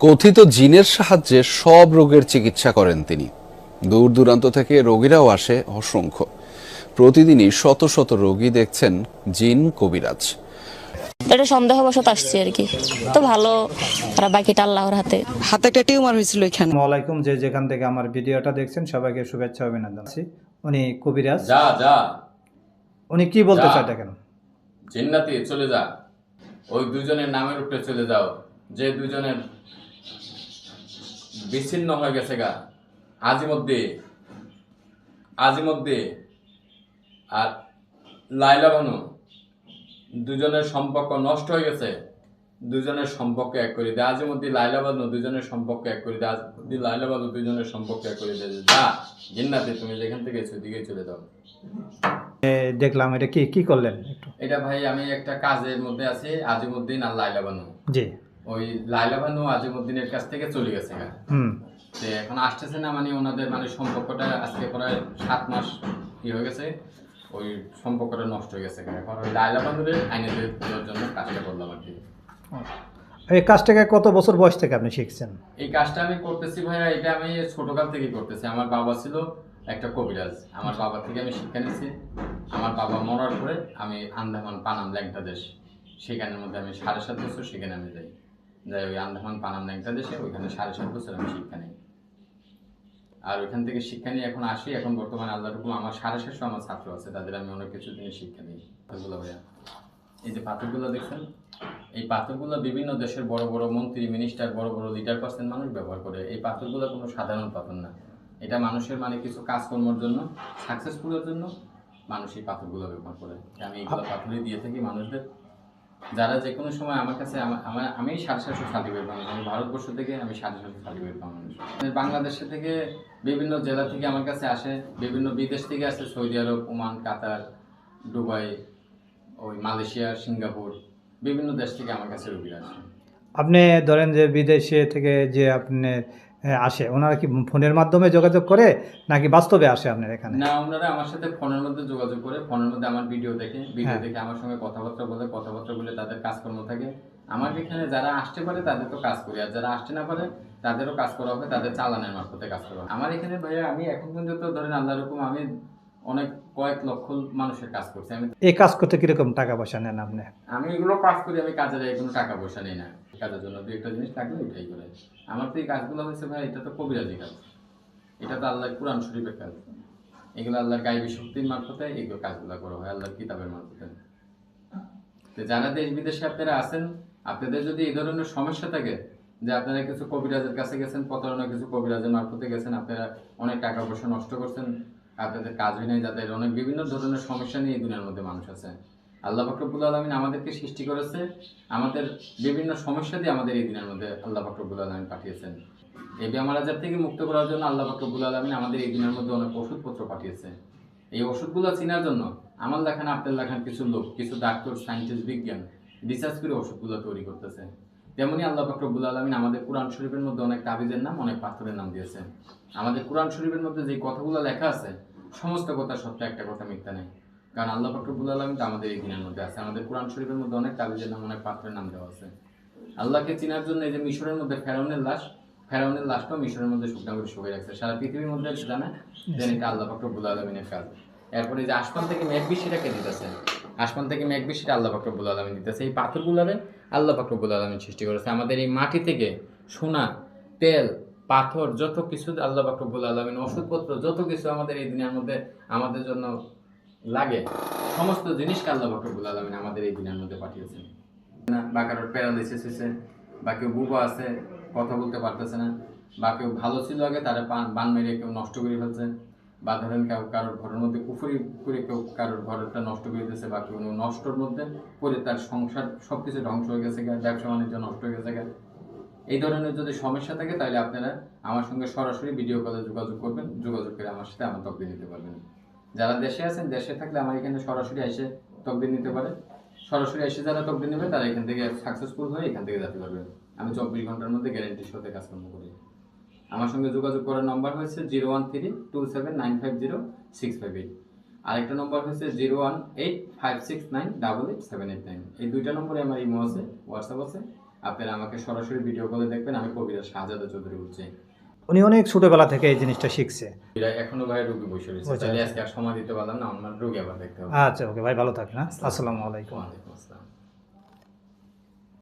কথিত জিনের সাহায্যে সব রোগের চিকিৎসা করেন তিনি। দূর দূরান্ত থেকে রোগীরাও আসে অসংখ্য। প্রতিদিনই শত শত রোগী দেখছেন জিন কবিরাজ। এটা সন্দেহবশত আসছি আর কি। তো ভালো আর বাকিটা আল্লাহর হাতে। হাতে একটা টিউমার হয়েছিল এখানে। আলাইকুম যে যেখান থেকে আমার ভিডিওটা দেখছেন সবাইকে শুভেচ্ছা অভিনন্দন আছি উনি কবিরাজ। যা যা। উনি কি বলতে। চায় দেখেন জিন্নাতি চলে যা। ওই দুজনের নামের উপরে চলে যাও। যে দুজনের বিচ্ছিন্ন হয়ে গেছে গা। আজিমধ্যে আজিমধ্যে আর লাইলা বানু দুজনের সম্পর্ক নষ্ট হয়ে গেছে। দুজনের সম্পর্ক এক করে দেয় আজিমধ্যে লাইলা বানু দুজনের সম্পর্ক এক করে দেয় আজিমধ্যে লাইলা বানু দুজনের সম্পর্ক এক করে দেয় যা জিন্নাতি তুমি যেখান থেকে এসো দিকে চলে যাও। দেখলাম এটা কি কি করলেন এটা ভাই আমি একটা কাজের মধ্যে আছি আজিমুদ্দিন আর লাইলা বানু। জি। ওই লাইলা বানু আজিমুদ্দিনের কাছ থেকে চলে গেছে তো এখন আসতেছে না মানে ওনাদের মানে সম্পর্কটা আজকে প্রায় সাত মাস হয়ে গেছে ওই সম্পর্কটা নষ্ট হয়ে গেছে এখন ওই লাইলা বানুরে আইনে দেওয়ার জন্য কাজটা করলাম আর কি। এই কাজটাকে কত বছর বয়স থেকে আপনি শিখছেন? এই কাজটা আমি করতেছি ভাইয়া এটা আমি ছোটকাল থেকে করতেছি। আমার বাবা ছিল একটা কবিরাজ। আমার বাবা থেকে আমি শিক্ষা নিয়েছি। আমার বাবা মরার পরে আমি আন্দামান পানাম ল্যাংটা দেশ। সেখানের মধ্যে আমি সাড়ে সাত বছর সেখানে আমি যাই। যাই ওই আন্দামান পানাম ল্যাংটা দেশে ওইখানে সাড়ে সাত বছর আমি শিক্ষা নিই। আর ওইখান থেকে শিক্ষা নিয়ে এখন আসি এখন বর্তমানে আল্লাহ রকম আমার সাড়ে সাতশো আমার ছাত্র আছে তাদের আমি অনেক কিছু জিনিস শিক্ষা দিই পাথরগুলো ভাইয়া। এই যে পাথরগুলো দেখছেন? এই পাথরগুলো বিভিন্ন দেশের বড় বড় মন্ত্রী মিনিস্টার বড় বড় লিডার পার্সেন্ট মানুষ ব্যবহার করে। এই পাথরগুলো কোনো সাধারণ পাথর না। এটা মানুষের মানে কিছু কাজকর্মের জন্য সাকসেসফুলের জন্য মানুষ এই পাথরগুলো ব্যবহার করে। আমি এইগুলো পাথরই দিয়ে থাকি মানুষদের। যারা যে কোনো সময় আমার কাছে আমার আমি সাড়ে সাতশো সার্টিফিকেট মানুষ আমি ভারতবর্ষ থেকে আমি সাড়ে সাতশো সার্টিফিকেট মানুষ বাংলাদেশে থেকে বিভিন্ন জেলা থেকে আমার কাছে আসে, বিভিন্ন বিদেশ থেকে আসে, Saudi Arab, Oman, Qatar, Dubai, ওই মালয়েশিয়া, সিঙ্গাপুর, বিভিন্ন দেশ থেকে আমার কাছে রোগীরা আসে। আপনি ধরেন যে বিদেশে থেকে যে আপনি আসে। ওনারা কি ফোনের মাধ্যমে যোগাযোগ করে নাকি বাস্তবে আসে আপনার এখানে? না ওনারা আমার সাথে ফোনের মধ্যে যোগাযোগ করে ফোনের মধ্যে আমার ভিডিও দেখে ভিডিও হ্যাঁ। দেখে আমার সঙ্গে কথাবার্তা বলে কথাবার্তা বলে তাদের কাজকর্ম থাকে। আমার এখানে যারা আসতে পারে তাদের তো কাজ করি আর যারা আসতে না পারে তাদেরও কাজ করা হবে তাদের চালানের মারফতে কাজ করা হবে। আমার এখানে ভাইয়া আমি এখন পর্যন্ত ধরেন আল্লাহ রকম আমি অনেক কয়েক লক্ষ মানুষের কাজ করছি। আমি এই কাজ করতে কীরকম টাকা পয়সা নেন আপনি? আমি এগুলো কাজ করি আমি কাজের আগে কোনো টাকা পয়সা নেই না। কাজের জন্য দু একটা জিনিস থাকলে ওইটাই করে। আমার তো এই কাজগুলো হয়েছে ভাই, এটা তো কবিরাজি কাজ। এটা তো আল্লাহর কোরআন শরীফের কাজ। এগুলো আল্লাহর গাইবী শক্তির মারফতে এগুলো কাজগুলো করা হয়, আল্লাহর কিতাবের মারফতে। তো যারা দেশ বিদেশে আপনারা আছেন, আপনাদের যদি এই ধরনের সমস্যা থাকে যে আপনারা কিছু কবিরাজের কাছে গেছেন প্রতারণা কিছু কবিরাজের মারফতে গেছেন, আপনারা অনেক টাকা পয়সা নষ্ট করছেন, আপনাদের কাজ হয় নাই, যাদের অনেক বিভিন্ন ধরনের সমস্যা নিয়ে এই দুনিয়ার মধ্যে মানুষ আছে। আল্লাহ ফাকরবুল আলমিন আমাদেরকে সৃষ্টি করেছে। আমাদের বিভিন্ন সমস্যা দিয়ে আমাদের এই দিনের মধ্যে আল্লাহ ফাকরবুল আলমিন পাঠিয়েছেন। এই বেমার আজার থেকে মুক্ত করার জন্য আল্লাহ ফাকরবুল আলমিন আমাদের এই দিনের মধ্যে অনেক ওষুধপত্র পাঠিয়েছে। এই ওষুধগুলো চেনার জন্য আমার লেখান আপনার লেখান কিছু লোক, কিছু ডাক্তার, সায়েন্টিস্ট, বিজ্ঞান রিসার্চ করে ওষুধগুলো তৈরি করতেছে। তেমনি আল্লাহ ফাকরবুল আলমিন আমাদের কোরআন শরীফের মধ্যে অনেক তাবিজের নাম, অনেক পাথরের নাম দিয়েছেন। আমাদের কোরআন শরীফের মধ্যে যে কথাগুলো লেখা আছে, সমস্ত কথা সত্য, একটা কথা মিথ্যা নেই। কারণ আল্লাহ ফাকরবুল আলমিন তো আমাদের এই দিনের মধ্যে আছে। আমাদের কোরআন শরীফের মধ্যে অনেক তাবিজের নাম, অনেক পাত্রের নাম দেওয়া আছে। আল্লাহকে চেনার জন্য এই যে মিশরের মধ্যে ফেরাউনের লাশ, ফেরাউনের লাশটাও মিশরের মধ্যে শুকনা করে শুকিয়ে রাখছে। সারা পৃথিবীর মধ্যে জানে যে এটা আল্লাহ ফাকরবুল আলমিনের কাজ। এরপরে যে আসমান থেকে মেঘ বৃষ্টিটাকে দিতেছে? আসমান থেকে মেঘ বৃষ্টিটা আল্লাহ ফাকরবুল আলমিন দিতেছে। এই পাথরগুলারে আল্লাহ ফাকরবুল আলমিন সৃষ্টি করেছে। আমাদের এই মাটি থেকে সোনা, তেল, পাথর, যত কিছু আল্লাহ ফাকরবুল আলমিন, ওষুধপত্র, যত কিছু আমাদের এই দিনের মধ্যে আমাদের জন্য লাগে। সমস্ত জিনিসকে আল্লাহ ফাকরবুল আলমিন আমাদের এই দিনের মধ্যে পাঠিয়েছেন। না, বা কারোর প্যারালাইসিস হয়েছে বা কেউ বুবা আছে, কথা বলতে পারতেছে না। বা কেউ ভালো ছিল আগে, তারা বান মেরে কেউ নষ্ট করে ফেলছে। বা ধরেন কেউ কারোর ঘরের মধ্যে কুফুরি করে কেউ কারোর ঘরটা নষ্ট করে দিয়েছে, বা কেউ নষ্টর মধ্যে পরে তার সংসার সব কিছু ধ্বংস হয়ে গেছে ব্যবসা বাণিজ্য নষ্ট হয়ে গেছে। এই ধরনের যদি সমস্যা থাকে, তাহলে আপনারা আমার সঙ্গে সরাসরি ভিডিও কলে যোগাযোগ করবেন। যোগাযোগ করে আমার সাথে আমার তকবির নিতে পারবেন। যারা দেশে আছেন, দেশে থাকলে আমার এখানে সরাসরি এসে তকবির নিতে পারে। সরাসরি এসে যারা তকবির নেবে, তারা এখান থেকে সাকসেসফুল হয়ে এখান থেকে যেতে পারবে। আমি চব্বিশ ঘণ্টার মধ্যে গ্যারেন্টির সাথে কাজকর্ম করি। আমার সঙ্গে যোগাযোগ করার নম্বর হয়েছে zero one three two seven nine five zero six five eight আরেকটা নম্বর হচ্ছে zero one eight five six nine double eight seven eight nine এই দুইটা নম্বরে আমার ইমো আছে হোয়াটসঅ্যাপ আছে। আপনারা আমাকে সরাসরি ভিডিও কলে দেখবেন, আমি কবিরাজ শাহজাদা চৌধুরী বলছি। উনি অনেক ছোটবেলা থেকে এই জিনিসটা শিখছে। এখনও ভাই রোগী বসে রয়েছে। তাহলে আজকে আর সময় দিতে পারলাম না আমার রোগী আবার দেখতে হবে। আচ্ছা ওকে ভাই ভালো থাকেন আসসালামু আলাইকুম। ওয়ালাইকুম আসসালাম।